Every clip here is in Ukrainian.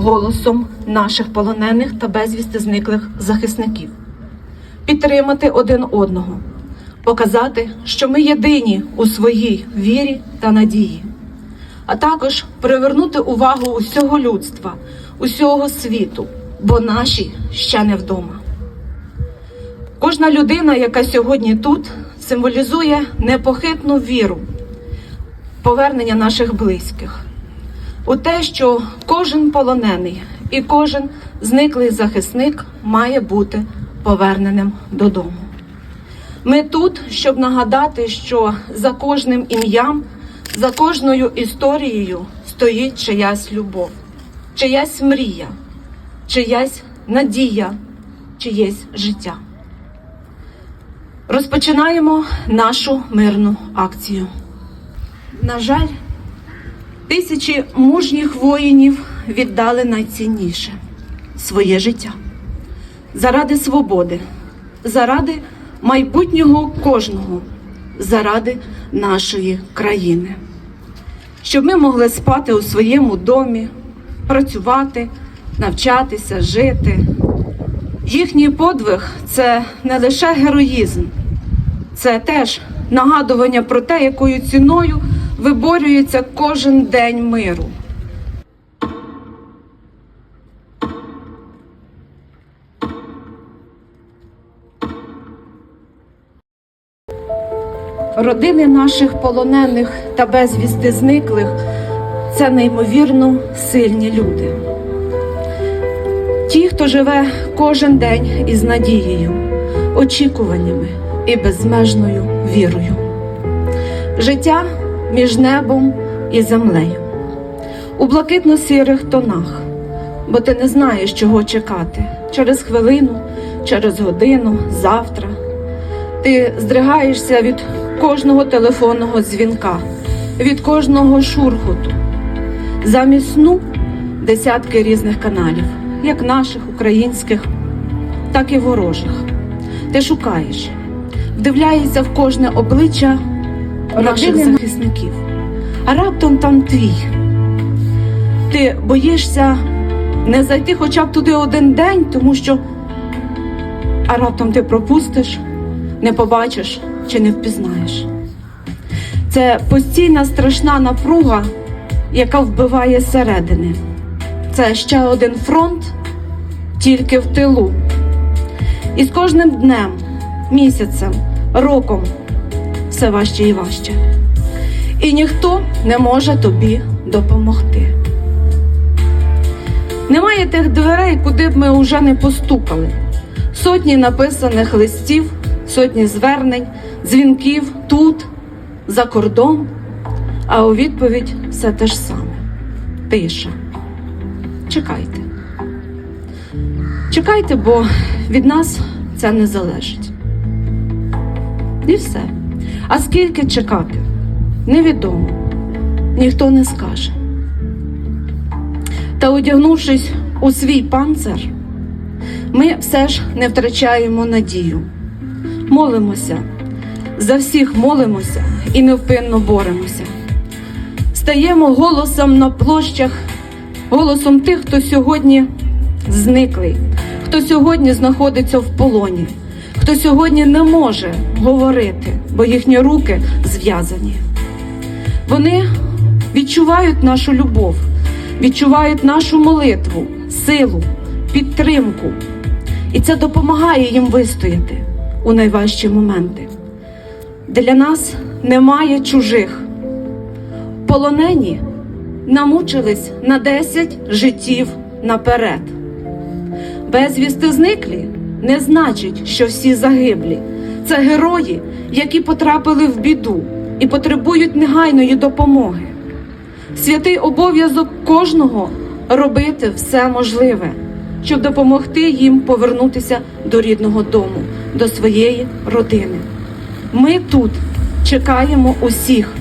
голосом наших полонених та безвісти зниклих захисників, підтримати один одного, показати, що ми єдині у своїй вірі та надії, а також привернути увагу усього людства, усього світу, бо наші ще не вдома. Кожна людина, яка сьогодні тут, символізує непохитну віру, повернення наших близьких у те, що кожен полонений і кожен зниклий захисник має бути поверненим додому. Ми тут, щоб нагадати, що за кожним ім'ям, за кожною історією стоїть чиясь любов, чиясь мрія, чиясь надія, чиєсь життя. Розпочинаємо нашу мирну акцію. На жаль, тисячі мужніх воїнів віддали найцінніше своє життя заради свободи, заради майбутнього кожного, заради нашої країни, щоб ми могли спати у своєму домі, працювати, навчатися, жити. Їхній подвиг це не лише героїзм, це теж нагадування про те, якою ціною виборюється кожен день миру. Родини наших полонених та безвісти зниклих це неймовірно сильні люди. Ті, хто живе кожен день із надією, очікуваннями і безмежною вірою. Життя між небом і землею, у блакитно-сірих тонах, бо ти не знаєш, чого чекати через хвилину, через годину, завтра. Ти здригаєшся від кожного телефонного дзвінка, від кожного шурхоту. Замість сну десятки різних каналів, як наших, українських, так і ворожих. Ти шукаєш, вдивляєшся в кожне обличчя наших захисників, а раптом там твій. Ти боїшся не зайти хоча б туди один день, тому що а раптом ти пропустиш, не побачиш чи не впізнаєш. Це постійна страшна напруга, яка вбиває зсередини. Це ще один фронт, тільки в тилу. І з кожним днем, місяцем, роком все важче і важче. І ніхто не може тобі допомогти. Немає тих дверей, куди б ми вже не постукали. Сотні написаних листів, сотні звернень, дзвінків тут, за кордон, а у відповідь все те ж саме. Тиша. Чекайте. Чекайте, бо від нас це не залежить. І все. А скільки чекати? Невідомо. Ніхто не скаже. Та одягнувшись у свій панцир, ми все ж не втрачаємо надію. Молимося, за всіх молимося і невпинно боремося. Стаємо голосом на площах, голосом тих, хто сьогодні зниклий, хто сьогодні знаходиться в полоні, хто сьогодні не може говорити, бо їхні руки зв'язані. Вони відчувають нашу любов, відчувають нашу молитву, силу, підтримку. І це допомагає їм вистояти у найважчі моменти. Для нас немає чужих. Полонені намучились на 10 життів наперед. Безвісти зниклі не значить, що всі загиблі. Це герої, які потрапили в біду і потребують негайної допомоги. Святий обов'язок кожного робити все можливе, щоб допомогти їм повернутися до рідного дому, до своєї родини. Ми тут чекаємо усіх,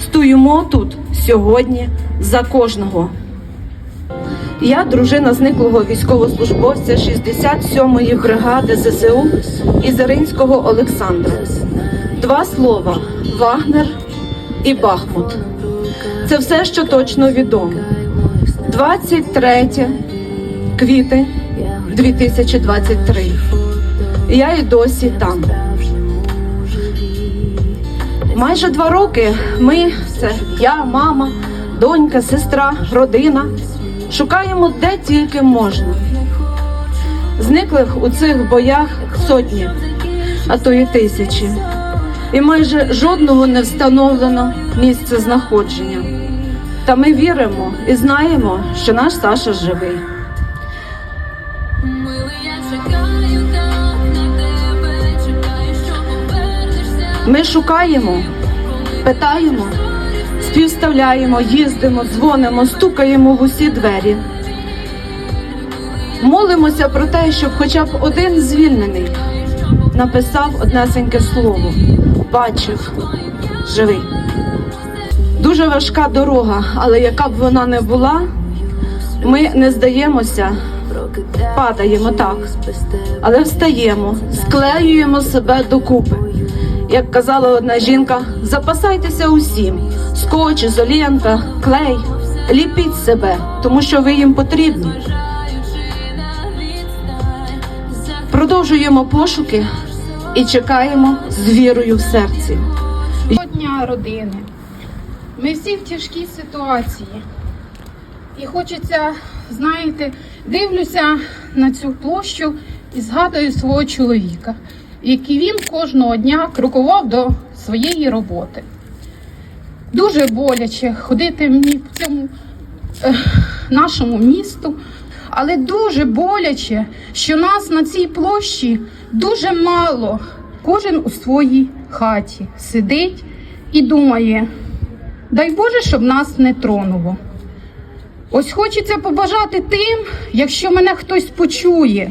стоїмо тут сьогодні за кожного. Я дружина зниклого військовослужбовця 67-ї бригади ЗСУ Ізеринського Олександра. Два слова Вагнер і Бахмут. Це все, що точно відомо. 23 квітень 2023. Я і досі там. Майже два роки ми, це я, мама, донька, сестра, родина, шукаємо де тільки можна. Зниклих у цих боях сотні, а то і тисячі. І майже жодного не встановлено місце знаходження. Та ми віримо і знаємо, що наш Саша живий. Ми шукаємо, питаємо, співставляємо, їздимо, дзвонимо, стукаємо в усі двері. Молимося про те, щоб хоча б один звільнений написав однесеньке слово, бачив, живий. Дуже важка дорога, але яка б вона не була, ми не здаємося, падаємо так, але встаємо, склеюємо себе докупи. Як казала одна жінка, запасайтеся усім: скотч, ізолента, клей, ліпіть себе, тому що ви їм потрібні. Продовжуємо пошуки і чекаємо з вірою в серці. дня родини. Ми всі в тяжкій ситуації. І хочеться, знаєте, дивлюся на цю площу і згадую свого чоловіка, який він кожного дня крокував до своєї роботи. Дуже боляче ходити мені по цьому е, нашому місту, але дуже боляче, що нас на цій площі дуже мало. Кожен у своїй хаті сидить і думає, дай Боже, щоб нас не тронуло. Ось хочеться побажати тим, якщо мене хтось почує,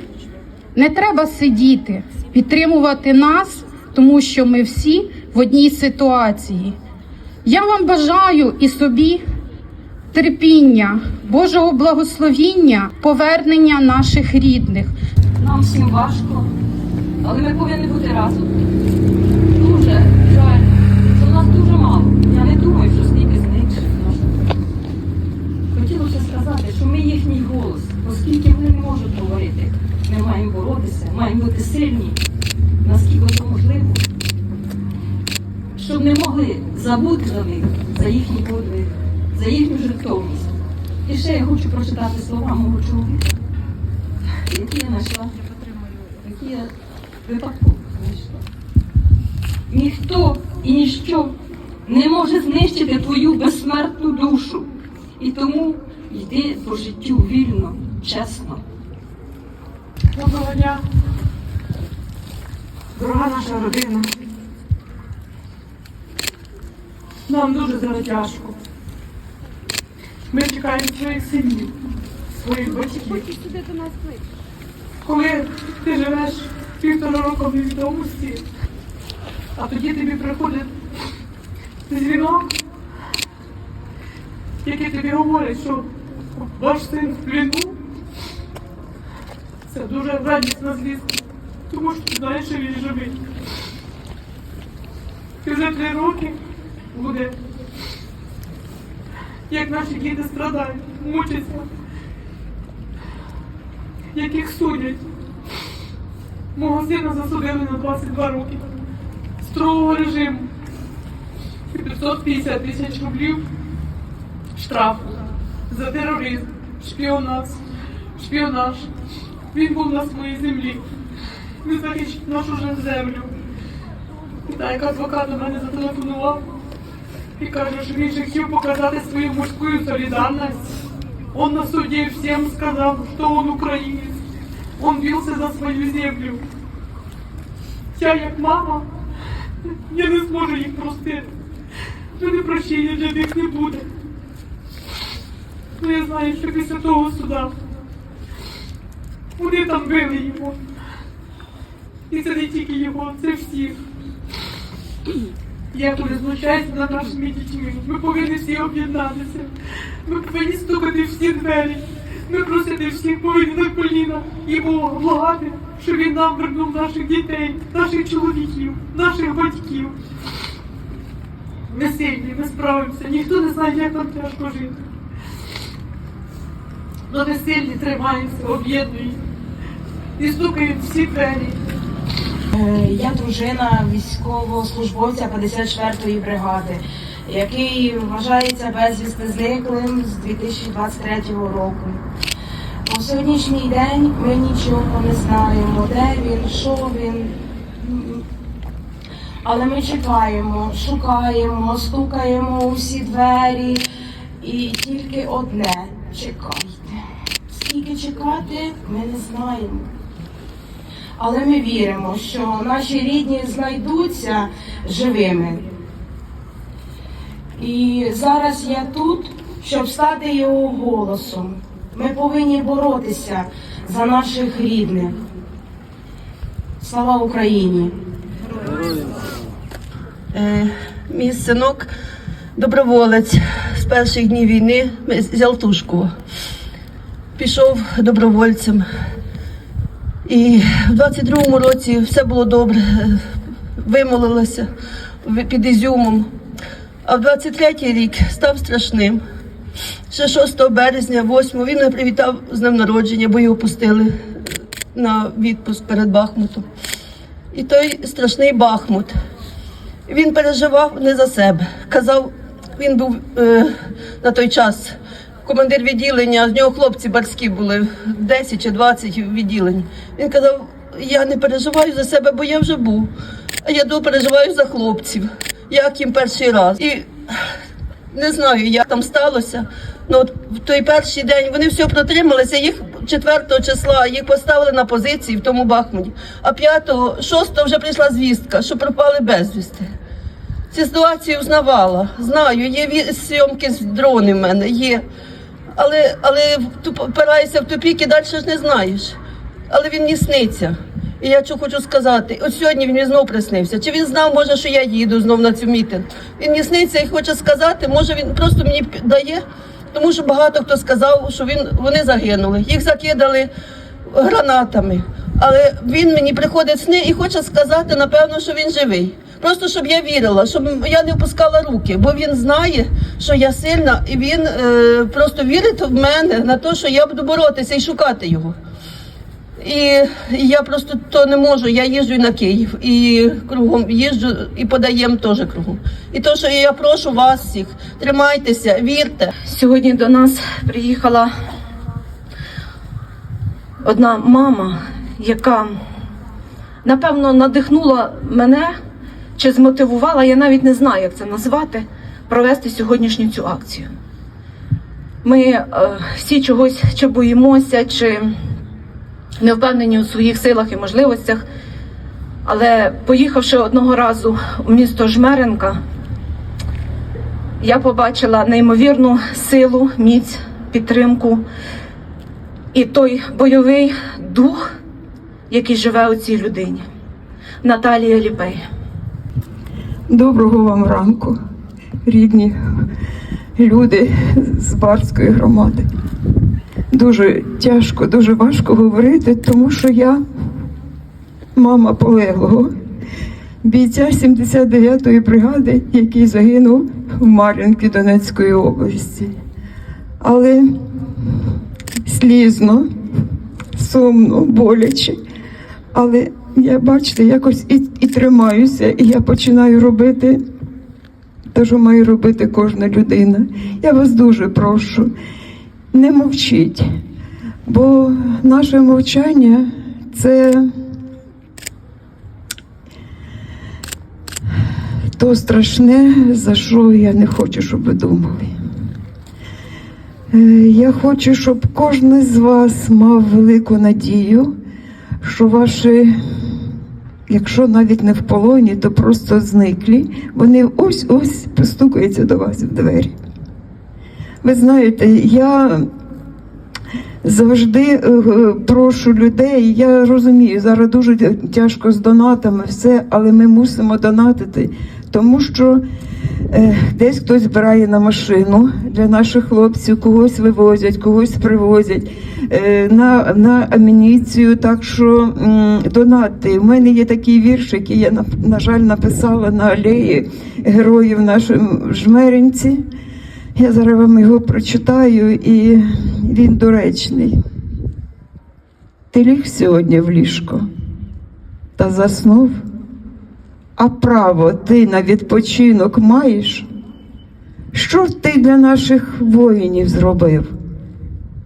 не треба сидіти, підтримувати нас, тому що ми всі в одній ситуації. Я вам бажаю і собі терпіння, Божого благословіння, повернення наших рідних. Нам всім важко, але ми повинні бути разом. Дуже жаль, що нас дуже мало. Я не думаю, що стільки зникших нас. Хотілося сказати, що ми їхній голос, оскільки вони не можуть говорити. Ми маємо боротися, маємо бути сильні, наскільки це можливо, щоб не могли забути за них, за їхній подвиг, за їхню жертовність. І ще я хочу прочитати слова мого чоловіка, які я знайшла які я випадково знайшла. Ніхто і ніщо не може знищити твою безсмертну душу. І тому йди по життю вільно, чесно. Доброго дня, дорога наша родина. Нам дуже зараз тяжко. Ми чекаємо своїх синів, своїх батьків. Коли ти живеш півтора року в невідомості, а тоді тобі приходить дзвінок, який тобі говорить, що ваш син в пліну, це дуже радісна звістка, тому що ти знаєш, що він живий. І вже три роки буде, як наші діти страдають, мучаться, яких судять. Мого сина засудили на 22 роки строгого режиму і 550 тисяч рублів штрафу за тероризм, шпіонаж, шпіонаж. Він був на своїй землі. Він захищав нашу землю. І так, як адвокат до мене зателефонував і каже, що він же хотів показати свою мужську солідарність. Он на суді всім сказав, що он українець. Он бился за свою землю. Я як мама, я не зможу їх простити. Мене прощення для них не буде. Ну я знаю, що після того суда вони там били його. І це не тільки його, це всіх. Я коли знущаюся над нашими дітьми, ми повинні всі об'єднатися. Ми повинні стукати всі двері. Ми просити всіх повинні на коліна і Бога благати, щоб він нам вернув наших дітей, наших чоловіків, наших батьків. Ми сильні, ми справимося. Ніхто не знає, як нам тяжко жити. але ми сильні тримаємося, об'єднуємося і стукають всі двері. Е, Я дружина військовослужбовця 54-ї бригади, який вважається безвісти зниклим з 2023 року. По сьогоднішній день ми нічого не знаємо, де він, що він. Але ми чекаємо, шукаємо, стукаємо у всі двері і тільки одне чекайте. Скільки чекати, ми не знаємо. Але ми віримо, що наші рідні знайдуться живими. І зараз я тут, щоб стати його голосом. Ми повинні боротися за наших рідних. Слава Україні! Е, Мій синок доброволець з перших днів війни з Ялтушкова. Пішов добровольцем. І в 22-му році все було добре, вимолилася під Ізюмом. А в 23-й рік став страшним. Ще 6 березня, 8 він мене привітав з днем народження, бо його пустили на відпуск перед Бахмутом. І той страшний Бахмут. Він переживав не за себе. Казав, він був е, на той час командир відділення, з нього хлопці барські були 10 чи 20 відділень. Він казав, я не переживаю за себе, бо я вже був. А я переживаю за хлопців, як їм перший раз. І не знаю, як там сталося. Ну, в той перший день вони все протрималися, їх 4 числа їх поставили на позиції в тому Бахмуті. А 5-го, 6-го вже прийшла звістка, що пропали безвісти. Цю ситуацію узнавала. Знаю, є зйомки з дрони в мене, є. Але, але впираєшся в тупік і далі ж не знаєш. Але він не сниться. І я що хочу сказати, от сьогодні він знов приснився. Чи він знав, може, що я їду знов на цю мітинг? Він не сниться і хоче сказати, може він просто мені дає, тому що багато хто сказав, що він, вони загинули. Їх закидали гранатами. Але він мені приходить сни і хоче сказати, напевно, що він живий. Просто щоб я вірила, щоб я не опускала руки, бо він знає, що я сильна, і він е, просто вірить в мене на те, що я буду боротися і шукати його. І я просто то не можу. Я їжджу на Київ і кругом їжджу і подаємо теж кругом. І то, що я прошу вас всіх, тримайтеся, вірте. Сьогодні до нас приїхала одна мама, яка напевно надихнула мене чи змотивувала, я навіть не знаю, як це назвати, провести сьогоднішню цю акцію. Ми е, всі чогось чи боїмося, чи не впевнені у своїх силах і можливостях. Але поїхавши одного разу у місто Жмеренка, я побачила неймовірну силу, міць, підтримку і той бойовий дух, який живе у цій людині. Наталія Ліпей. Доброго вам ранку, рідні люди з Барської громади. Дуже тяжко, дуже важко говорити, тому що я мама полеглого, бійця 79-ї бригади, який загинув в Мар'їнці Донецької області. Але слізно, сумно, боляче. Але я бачите, якось і, і тримаюся, і я починаю робити те, що має робити кожна людина. Я вас дуже прошу, не мовчіть, бо наше мовчання це то страшне, за що я не хочу, щоб ви думали. Е, Я хочу, щоб кожен з вас мав велику надію, що ваші, якщо навіть не в полоні, то просто зниклі, вони ось-ось постукаються до вас в двері. Ви знаєте, я завжди е, прошу людей, я розумію, зараз дуже тяжко з донатами, все, але ми мусимо донатити, тому що Десь хтось збирає на машину для наших хлопців, когось вивозять, когось привозять е, на, на амуніцію. Так що донати. У мене є такий вірш, який я на, жаль написала на алеї героїв нашої жмеринці. Я зараз вам його прочитаю, і він доречний. Ти ліг сьогодні в ліжко та заснув, а право ти на відпочинок маєш? Що ти для наших воїнів зробив,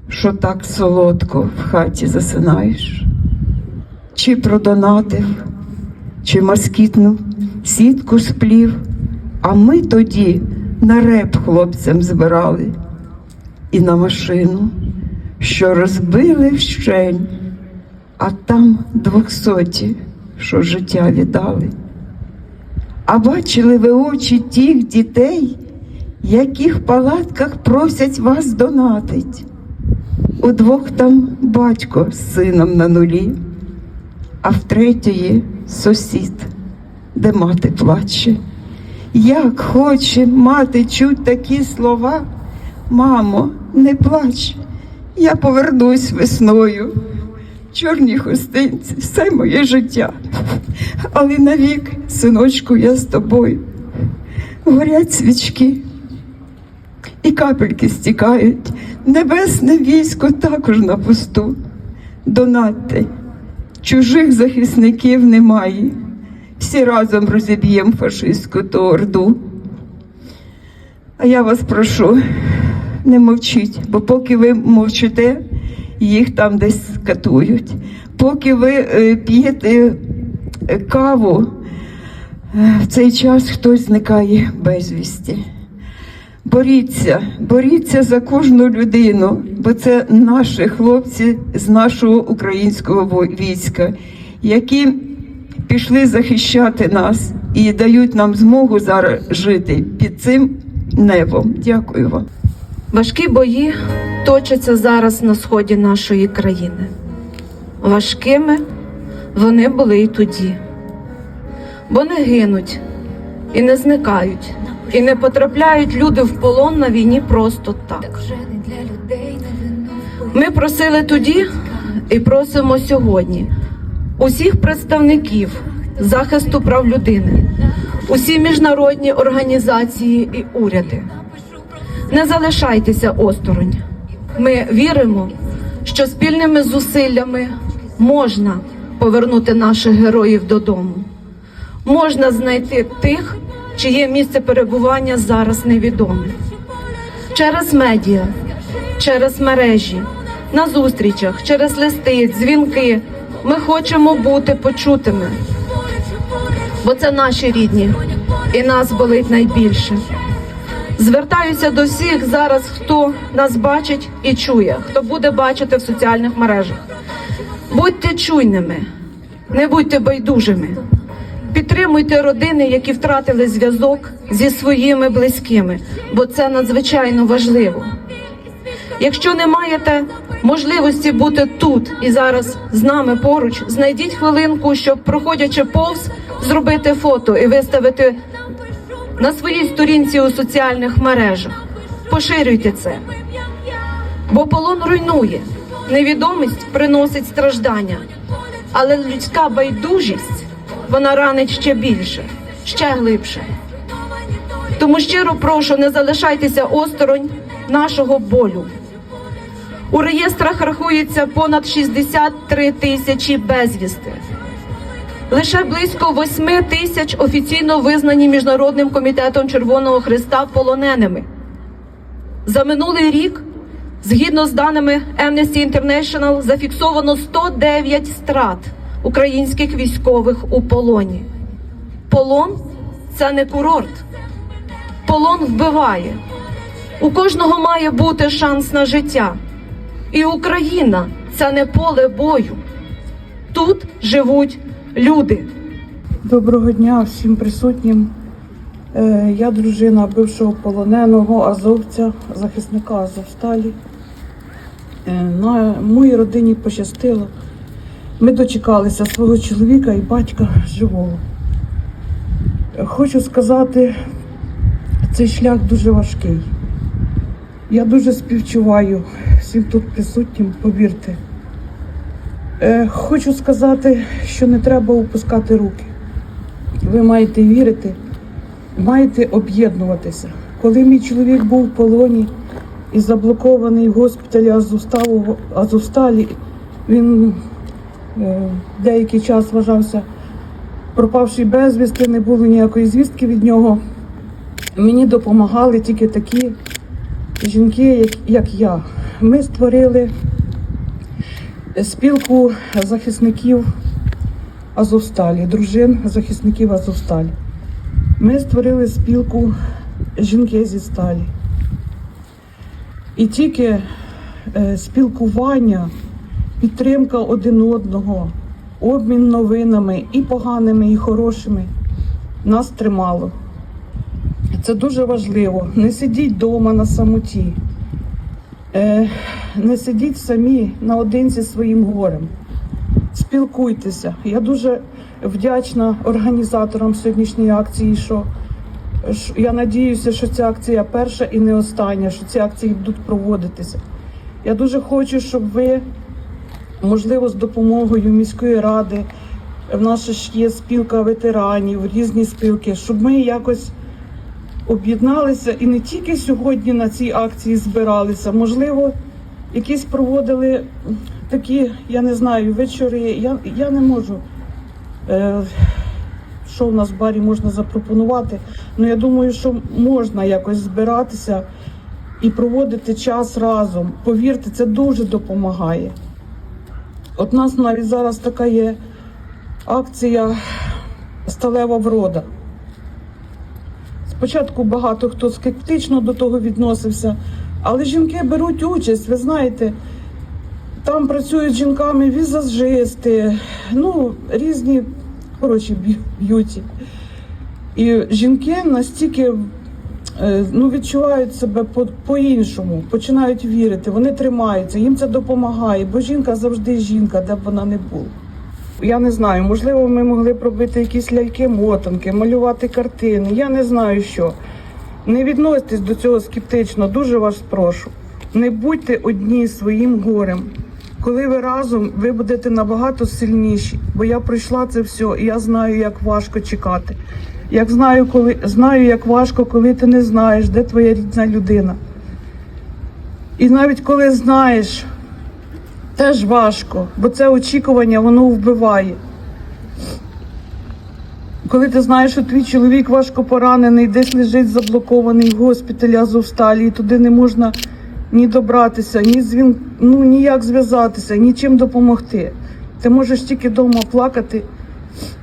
що так солодко в хаті засинаєш? Чи продонатив, чи москітну сітку сплів, а ми тоді на реп хлопцям збирали і на машину, що розбили вщень, а там двохсоті, що життя віддали. А бачили ви очі тих дітей, які в палатках просять вас донатить. Удвох там батько з сином на нулі, а в третьої сусід, де мати плаче. Як хоче мати чуть такі слова, мамо, не плач, я повернусь весною. Чорні хустинці, все моє життя. Але навік, синочку, я з тобою. Горять свічки, і капельки стікають. Небесне військо також на пусту. Донатьте, чужих захисників немає. Всі разом розіб'ємо фашистську орду. А я вас прошу, не мовчіть, бо поки ви мовчите, їх там десь катують. Поки ви е, п'єте е, каву, е, в цей час хтось зникає безвісті. Боріться, боріться за кожну людину, бо це наші хлопці з нашого українського війська, які пішли захищати нас і дають нам змогу зараз жити під цим небом. Дякую вам. Важкі бої точаться зараз на сході нашої країни. Важкими вони були і тоді. Бо не гинуть і не зникають, і не потрапляють люди в полон на війні просто так. Ми просили тоді і просимо сьогодні усіх представників захисту прав людини, усі міжнародні організації і уряди. Не залишайтеся осторонь. Ми віримо, що спільними зусиллями можна повернути наших героїв додому. Можна знайти тих, чиє місце перебування зараз невідоме. Через медіа, через мережі, на зустрічах, через листи, дзвінки. Ми хочемо бути почутими, бо це наші рідні, і нас болить найбільше. Звертаюся до всіх зараз, хто нас бачить і чує, хто буде бачити в соціальних мережах. Будьте чуйними, не будьте байдужими. Підтримуйте родини, які втратили зв'язок зі своїми близькими, бо це надзвичайно важливо. Якщо не маєте можливості бути тут і зараз з нами поруч, знайдіть хвилинку, щоб проходячи повз, зробити фото і виставити на своїй сторінці у соціальних мережах. Поширюйте це. Бо полон руйнує, невідомість приносить страждання, але людська байдужість вона ранить ще більше, ще глибше. Тому щиро прошу, не залишайтеся осторонь нашого болю. У реєстрах рахується понад 63 тисячі безвісти. Лише близько 8 тисяч офіційно визнані Міжнародним комітетом Червоного Христа полоненими. За минулий рік, згідно з даними Amnesty International, зафіксовано 109 страт українських військових у полоні. Полон це не курорт. Полон вбиває. У кожного має бути шанс на життя. І Україна це не поле бою. Тут живуть люди. Доброго дня всім присутнім. Е, Я дружина бившого полоненого азовця, захисника Азовсталі. Е, На моїй родині пощастило. Ми дочекалися свого чоловіка і батька живого. Хочу сказати, цей шлях дуже важкий. Я дуже співчуваю всім тут присутнім, повірте. Е, Хочу сказати, що не треба опускати руки. Ви маєте вірити, маєте об'єднуватися. Коли мій чоловік був в полоні, і заблокований в госпіталі Азовсталу, Азовсталі. Він е, деякий час вважався пропавший безвісти, не було ніякої звістки від нього. Мені допомагали тільки такі жінки, як, як я. Ми створили спілку захисників Азовсталі, дружин захисників Азовсталі. Ми створили спілку жінки зі сталі. І тільки е, спілкування, підтримка один одного, обмін новинами і поганими, і хорошими нас тримало. Це дуже важливо. Не сидіть вдома на самоті, е, не сидіть самі наодинці своїм горем. Спілкуйтеся. Я дуже вдячна організаторам сьогоднішньої акції, що- я надіюся, що ця акція перша і не остання, що ці акції будуть проводитися. Я дуже хочу, щоб ви, можливо, з допомогою міської ради, в нас ще є спілка ветеранів, різні спілки, щоб ми якось об'єдналися і не тільки сьогодні на цій акції збиралися, можливо, якісь проводили такі, я не знаю, вечори. Я, я не можу. Е, що в нас в барі можна запропонувати. Ну я думаю, що можна якось збиратися і проводити час разом. Повірте, це дуже допомагає. От нас навіть зараз така є акція Сталева врода. Спочатку багато хто скептично до того відносився, але жінки беруть участь, ви знаєте. Там працюють жінками візажисти, ну, різні б'ю- б'юті. І жінки настільки е, ну, відчувають себе по- по-іншому, починають вірити, вони тримаються, їм це допомагає, бо жінка завжди жінка, де б вона не була. Я не знаю, можливо, ми могли б робити якісь ляльки-мотанки, малювати картини. Я не знаю що. Не відноситесь до цього скептично, дуже вас прошу. Не будьте одні своїм горем. Коли ви разом, ви будете набагато сильніші, бо я пройшла це все, і я знаю, як важко чекати. Як знаю, коли знаю, як важко, коли ти не знаєш, де твоя рідна людина. І навіть коли знаєш, теж важко, бо це очікування, воно вбиває. Коли ти знаєш, що твій чоловік важко поранений, десь лежить заблокований в госпіталі Азовсталі, і туди не можна ні добратися, ні звін... ну, ніяк зв'язатися, нічим допомогти. Ти можеш тільки вдома плакати,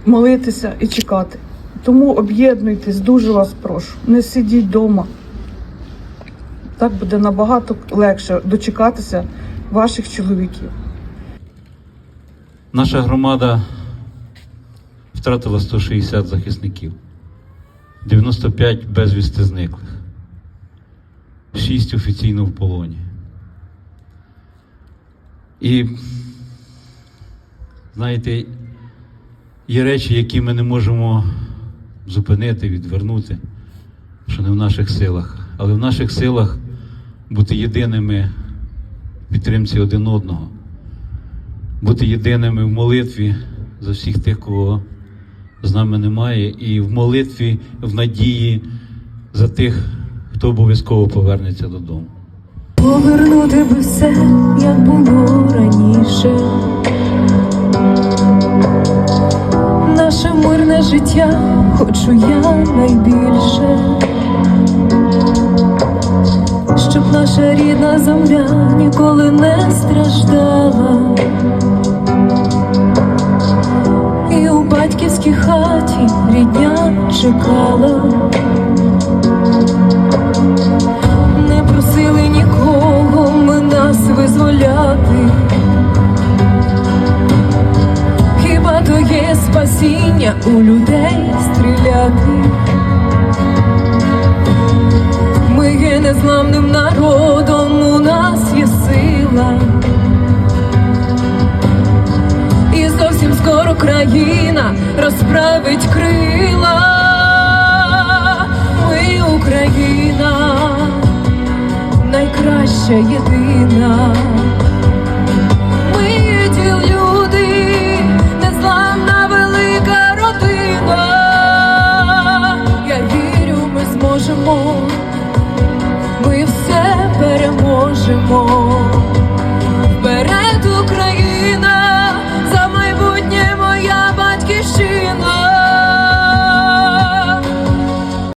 молитися і чекати. Тому об'єднуйтесь, дуже вас прошу. Не сидіть вдома. Так буде набагато легше дочекатися ваших чоловіків. Наша громада втратила 160 захисників, 95 безвісти зниклих, 6 офіційно в полоні. І знаєте, є речі, які ми не можемо зупинити, відвернути, що не в наших силах, але в наших силах бути єдиними в підтримці один одного. Бути єдиними в молитві за всіх тих, кого з нами немає, і в молитві, в надії за тих, хто обов'язково повернеться додому. Повернути би все, як було раніше. Наше мирне життя хочу я найбільше, щоб наша рідна земля ніколи не страждала. Батьківській хаті рідня чекала. Не просили нікого ми нас визволяти. Хіба то є спасіння у людей стріляти? Ми є незламним народом, у нас є сила. Зовсім скоро країна розправить крила. Ми Україна, найкраща єдина. Ми все переможемо.